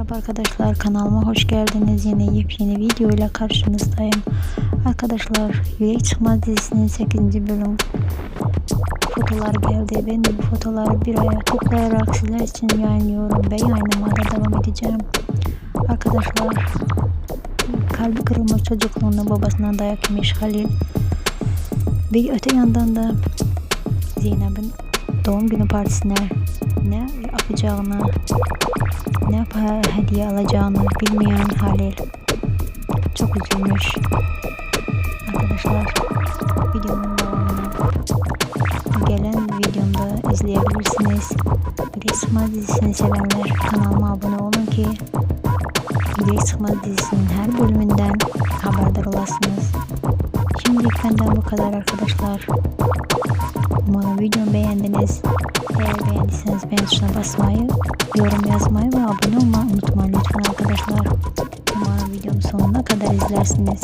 Merhaba arkadaşlar kanalıma hoş geldiniz. Yine yepyeni video ile karşınızdayım. Arkadaşlar Yürek Çıkmaz dizisinin 8. bölüm fotolar geldi. Ben de bu fotoları bir aya toplayarak sizler için yayınlıyorum ve yayınlamada devam edeceğim. Arkadaşlar kalbi kırılmış çocukluğunda babasına dayak yemiş Halil ve öte yandan da Zeynep'in doğum günü partisine ne yapacağını ne hediye alacağını bilmeyen Halil çok üzülmüş. Arkadaşlar videonun devamını gelen videomda izleyebilirsiniz. Sıkmaz dizisini sevenler kanalıma abone olun ki Sıkmaz dizisinin her bölümünden haberdar olasınız. Şimdilik benden bu kadar arkadaşlar. Umarım videomu beğendiniz. Eğer beğendiyseniz beğen tuşuna basmayı, yorum yazmayı ve abone olmayı unutmayın lütfen arkadaşlar. Umarım videomu sonuna kadar izlersiniz.